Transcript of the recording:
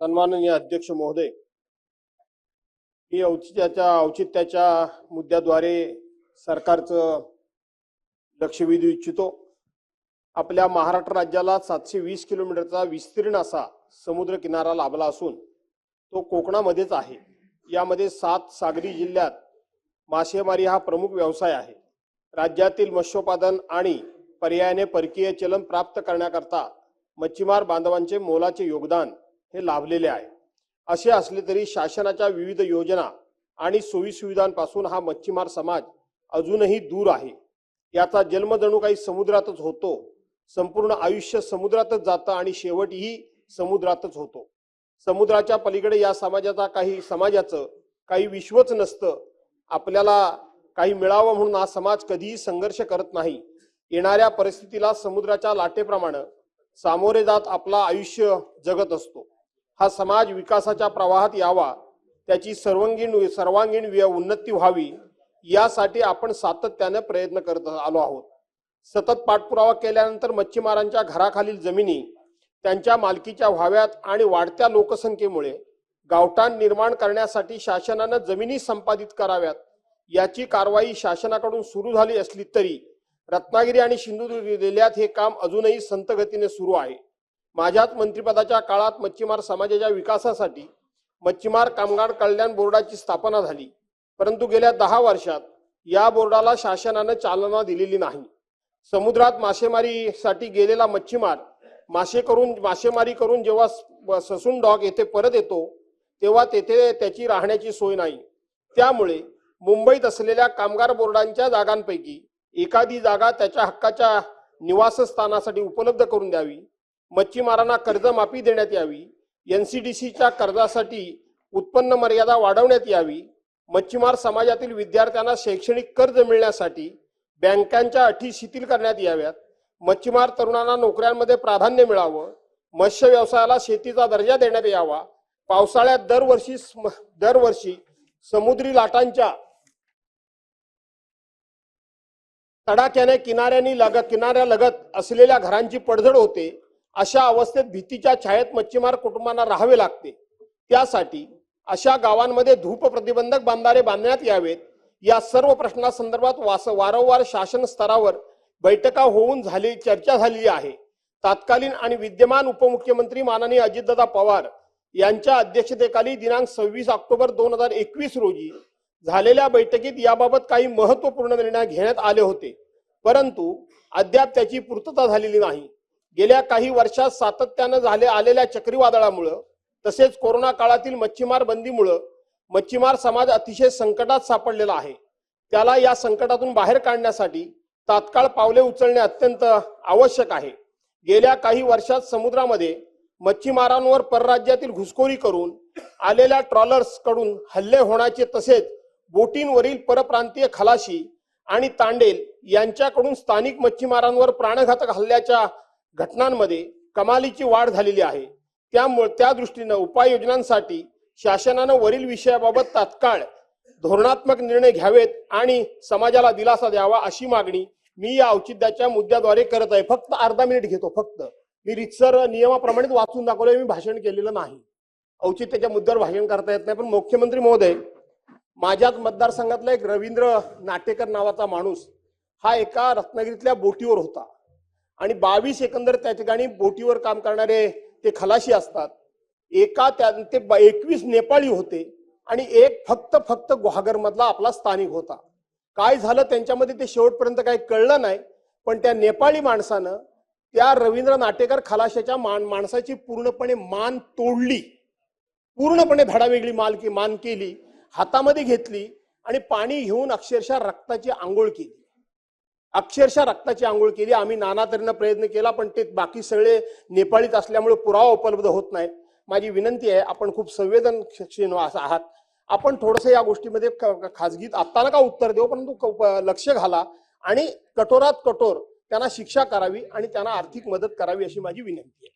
सन्माननीय अध्यक्ष महोदय ही औचित्याच्या औचित्याच्या मुद्द्याद्वारे सरकारचं लक्ष वेधू इच्छितो. आपल्या महाराष्ट्र राज्याला सातशे वीस किलोमीटरचा विस्तीर्ण असा समुद्र किनारा लाभला असून तो कोकणामध्येच आहे. यामध्ये सात सागरी जिल्ह्यात मासेमारी हा प्रमुख व्यवसाय आहे. राज्यातील मत्स्योत्पादन आणि पर्यायाने परकीय चलन प्राप्त करण्याकरता मच्छीमार बांधवांचे मोलाचे योगदान हे लाभलेले आहे. असे असले तरी शासनाच्या विविध योजना आणि सोयीसुविधांपासून हा मच्छीमार समाज अजूनही दूर आहे. याचा जन्म जणू काही समुद्रातच होतो. संपूर्ण आयुष्य समुद्रातच जातं आणि शेवटही समुद्रातच होतो. समुद्राच्या पलीकडे या समाजाचा काही समाजाचं काही विश्वच नसतं. आपल्याला काही मिळावं म्हणून हा समाज कधीही संघर्ष करत नाही. येणाऱ्या परिस्थितीला समुद्राच्या लाटेप्रमाणे सामोरे जात आपला आयुष्य जगत असतो. हा समाज विकासाच्या प्रवाहात यावा त्याची सर्वांगीण सर्वांगीण व्य- उन्नती व्हावी यासाठी आपण सातत्याने प्रयत्न करत आलो आहोत. सतत पाठपुरावा केल्यानंतर मच्छीमारांच्या घराखालील जमिनी त्यांच्या मालकीच्या व्हाव्यात आणि वाढत्या लोकसंख्येमुळे गावठाण निर्माण करण्यासाठी शासनानं जमिनी संपादित कराव्यात याची कारवाई शासनाकडून सुरू झाली असली तरी रत्नागिरी आणि सिंधुदुर्ग जिल्ह्यात हे काम अजूनही संतगतीने सुरू आहे. माझ्याच मंत्रिपदाच्या काळात मच्छीमार समाजाच्या विकासासाठी मच्छीमार कामगार कल्याण बोर्डाची स्थापना झाली. परंतु गेल्या दहा वर्षात या बोर्डाला शासनानं चालना दिलेली नाही. समुद्रात मासेमारीसाठी गेलेला मच्छीमार मासे करून मासेमारी करून जेव्हा स- ससून डॉक येथे परत येतो तेव्हा तेथे त्याची राहण्याची सोय नाही. त्यामुळे मुंबईत असलेल्या कामगार बोर्डांच्या जागांपैकी एखादी जागा त्याच्या हक्काच्या निवासस्थानासाठी उपलब्ध करून द्यावी. मच्छीमारांना कर्जमाफी देण्यात यावी. एनसीडीसीच्या कर्जासाठी उत्पन्न मर्यादा वाढवण्यात यावी. मच्छीमार समाजातील विद्यार्थ्यांना शैक्षणिक कर्ज मिळण्यासाठी बँकांच्या अटी शिथिल करण्यात याव्यात. मच्छीमार तरुणांना नोकऱ्यांमध्ये प्राधान्य मिळावं. मत्स्य व्यवसायाला शेतीचा दर्जा देण्यात यावा. पावसाळ्यात दरवर्षी स्म- दरवर्षी समुद्री लाटांच्या तडाख्याने किनाऱ्यांनी लगत किनाऱ्यालगत असलेल्या घरांची पडझड होते. अशा अवस्थेत भीतीच्या छायेत मच्छीमार कुटुंबांना राहावे लागते. त्यासाठी अशा गावांमध्ये धूप प्रतिबंधक बांधारे बांधण्यात यावेत. या सर्व प्रश्नासंदर्भात वास वारंवार शासन स्तरावर बैठका होऊन झाली चर्चा झालेली आहे. तत्कालीन आणि विद्यमान उपमुख्यमंत्री माननीय अजितदादा पवार यांच्या अध्यक्षतेखाली दिनांक सव्वीस ऑक्टोबर दोन हजार एकवीस रोजी झालेल्या बैठकीत याबाबत काही महत्त्वपूर्ण निर्णय घेण्यात आले होते. परंतु अद्याप त्याची पूर्तता झालेली नाही. गेल्या काही वर्षात सातत्यानं झाले आलेल्या चक्रीवादळामुळं तसेच कोरोना काळातील मच्छीमार बंदीमुळं मच्छीमार समाज अतिशय संकटात सापडलेला आहे. त्याला या संकटातून बाहेर काढण्यासाठी तात्काळ पावले उचलणे अत्यंत आवश्यक आहे. गेल्या काही वर्षात समुद्रामध्ये मच्छीमारांवर परराज्यातील घुसखोरी करून आलेल्या ट्रॉलर्सकडून हल्ले होण्याचे तसेच बोटींवरील परप्रांतीय खलाशी आणि तांडेल यांच्याकडून स्थानिक मच्छीमारांवर प्राणघातक हल्ल्याच्या घटनांमध्ये कमालीची वाढ झालेली आहे. त्यामुळे त्या दृष्टीनं उपाययोजनांसाठी शासनानं वरील विषयाबाबत तात्काळ धोरणात्मक निर्णय घ्यावेत आणि समाजाला दिलासा द्यावा अशी मागणी मी या औचित्याच्या मुद्द्याद्वारे करत आहे. फक्त अर्धा मिनिट घेतो फक्त. मी रितसर नियमाप्रमाणेच वाचून दाखवलं मी भाषण केलेलं नाही. औचित्याच्या मुद्द्यावर भाषण करता येत नाही पण मुख्यमंत्री महोदय माझ्याच मतदारसंघातला एक रवींद्र नाटेकर नावाचा माणूस हा एका रत्नागिरीतल्या बोटीवर होता. आणि बावीस एकंदर त्या ठिकाणी बोटीवर काम करणारे ते खलाशी असतात. एका त्या ते एकवीस नेपाळी होते आणि एक फक्त फक्त गुहागरमधला आपला स्थानिक होता. काय झालं त्यांच्यामध्ये ते शेवटपर्यंत काही कळलं नाही पण त्या नेपाळी माणसानं त्या रवींद्र नाटेकर खलाशाच्या मान माणसाची पूर्णपणे मान तोडली. पूर्णपणे धडावेगळी माल की मान केली हातामध्ये घेतली आणि पाणी घेऊन अक्षरशः रक्ताची आंघोळ केली. अक्षरशः रक्ताची आंघोळ केली. आम्ही नाना तऱ्हेनं प्रयत्न केला पण ते बाकी सगळे नेपाळीत असल्यामुळे पुरावा उपलब्ध होत नाही. माझी विनंती आहे आपण खूप संवेदनशील आहात. आपण थोडस या गोष्टीमध्ये खाजगीत आत्ता नका उत्तर देऊ परंतु क- लक्ष घाला आणि कठोरात कठोर त्यांना शिक्षा करावी आणि त्यांना आर्थिक मदत करावी अशी माझी विनंती आहे.